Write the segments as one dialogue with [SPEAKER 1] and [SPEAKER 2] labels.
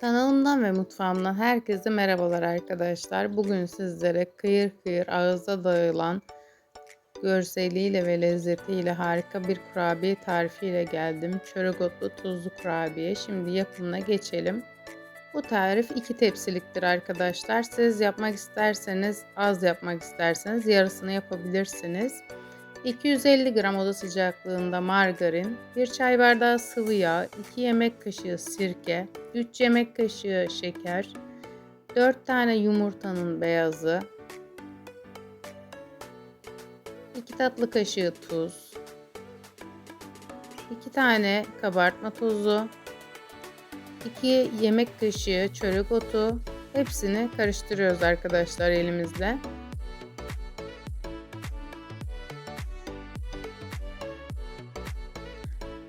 [SPEAKER 1] Kanalımdan ve mutfağımdan herkese merhabalar arkadaşlar. Bugün sizlere kıyır kıyır ağızda dağılan görseliyle ve lezzetiyle harika bir kurabiye tarifiyle geldim. Çörek otlu tuzlu kurabiye. Şimdi yapımına geçelim. Bu tarif 2 tepsiliktir arkadaşlar. Siz yapmak isterseniz az yapmak isterseniz yarısını yapabilirsiniz. 250 gram oda sıcaklığında margarin, 1 çay bardağı sıvı yağ, 2 yemek kaşığı sirke, 3 yemek kaşığı şeker, 4 tane yumurtanın beyazı, 2 tatlı kaşığı tuz, 2 tane kabartma tozu, 2 yemek kaşığı çörek otu. Hepsini karıştırıyoruz arkadaşlar elimizle.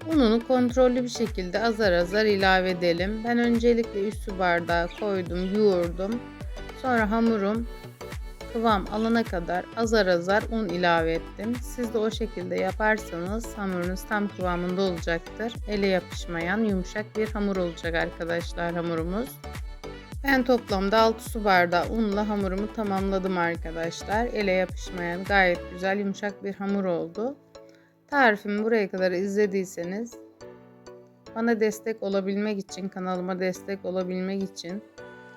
[SPEAKER 1] Ununu kontrollü bir şekilde azar azar ilave edelim. Ben öncelikle üstü bardağı koydum, yoğurdum. Sonra hamurum kıvam alana kadar azar azar un ilave ettim. Siz de o şekilde yaparsanız hamurunuz tam kıvamında olacaktır. Ele yapışmayan yumuşak bir hamur olacak arkadaşlar hamurumuz. Ben toplamda 6 su bardağı unla hamurumu tamamladım arkadaşlar. Ele yapışmayan gayet güzel yumuşak bir hamur oldu. Tarifimi buraya kadar izlediyseniz bana destek olabilmek için, kanalıma destek olabilmek için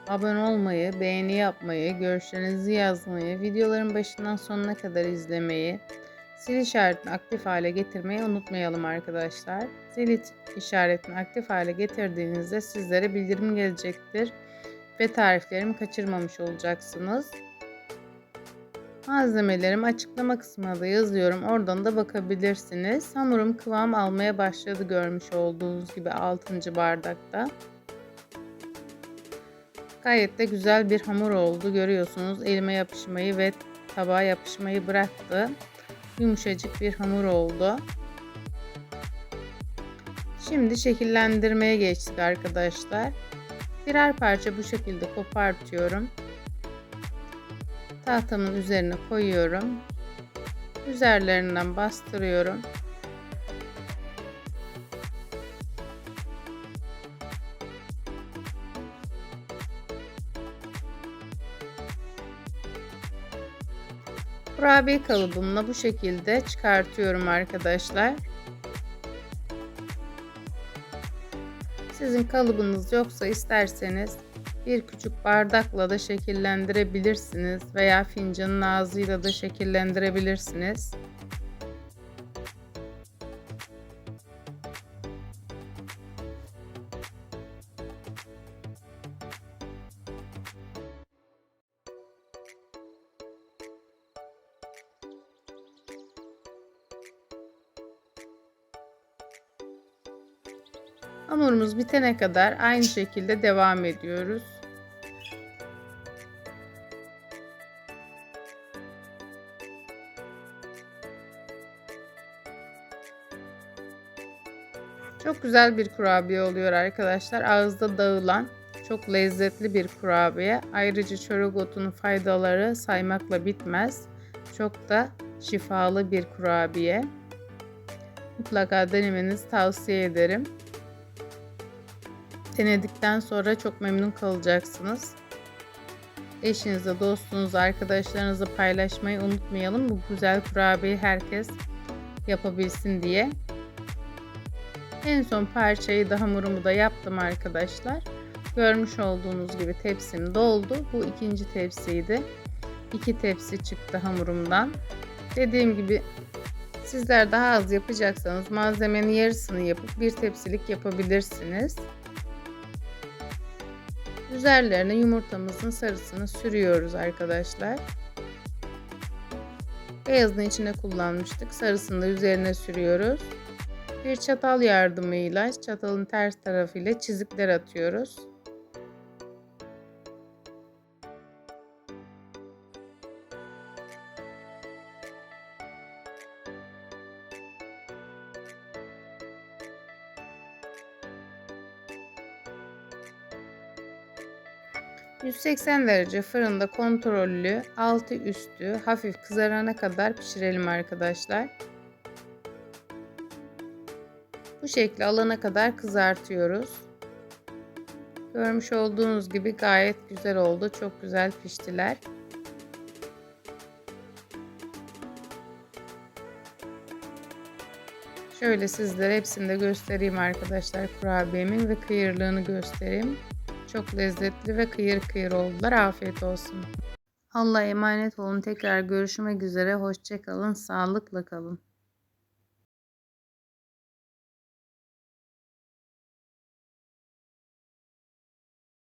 [SPEAKER 1] abone olmayı, beğeni yapmayı, görüşlerinizi yazmayı, videoların başından sonuna kadar izlemeyi, zil işaretini aktif hale getirmeyi unutmayalım arkadaşlar. Zil işaretini aktif hale getirdiğinizde sizlere bildirim gelecektir ve tariflerimi kaçırmamış olacaksınız. Malzemelerimi açıklama kısmına da yazıyorum. Oradan da bakabilirsiniz. Hamurum kıvam almaya başladı görmüş olduğunuz gibi 6. bardakta. Gayet de güzel bir hamur oldu. Görüyorsunuz elime yapışmayı ve tabağa yapışmayı bıraktı. Yumuşacık bir hamur oldu. Şimdi şekillendirmeye geçtik arkadaşlar. Birer parça bu şekilde kopartıyorum tahtamın üzerine koyuyorum. Üzerlerinden bastırıyorum. Kurabiye kalıbımla bu şekilde çıkartıyorum arkadaşlar. Sizin kalıbınız yoksa isterseniz bir küçük bardakla da şekillendirebilirsiniz veya fincanın ağzıyla da şekillendirebilirsiniz. Hamurumuz bitene kadar aynı şekilde devam ediyoruz. Çok güzel bir kurabiye oluyor arkadaşlar. Ağızda dağılan çok lezzetli bir kurabiye. Ayrıca çörek otunun faydaları saymakla bitmez. Çok da şifalı bir kurabiye. Mutlaka denemenizi tavsiye ederim. Denedikten sonra çok memnun kalacaksınız. Eşinizle, dostunuzla, arkadaşlarınızla paylaşmayı unutmayalım. Bu güzel kurabiyeyi herkes yapabilsin diye. En son parçayı da hamurumu da yaptım arkadaşlar. Görmüş olduğunuz gibi tepsim doldu. Bu ikinci tepsiydi. İki tepsi çıktı hamurumdan. Dediğim gibi sizler daha az yapacaksanız malzemenin yarısını yapıp bir tepsilik yapabilirsiniz. Üzerlerine yumurtamızın sarısını sürüyoruz arkadaşlar. Beyazını içine kullanmıştık. Sarısını da üzerine sürüyoruz. Bir çatal yardımıyla çatalın ters tarafıyla çizikler atıyoruz. 180 derece fırında kontrollü altı üstü hafif kızarana kadar pişirelim arkadaşlar. Bu şekli alana kadar kızartıyoruz. Görmüş olduğunuz gibi gayet güzel oldu. Çok güzel piştiler. Şöyle sizlere hepsini de göstereyim arkadaşlar kurabiyemin ve kıyırlığını göstereyim. Çok lezzetli ve kıyır kıyır oldular. Afiyet olsun. Allah'a emanet olun. Tekrar görüşmek üzere. Hoşçakalın. Sağlıkla kalın.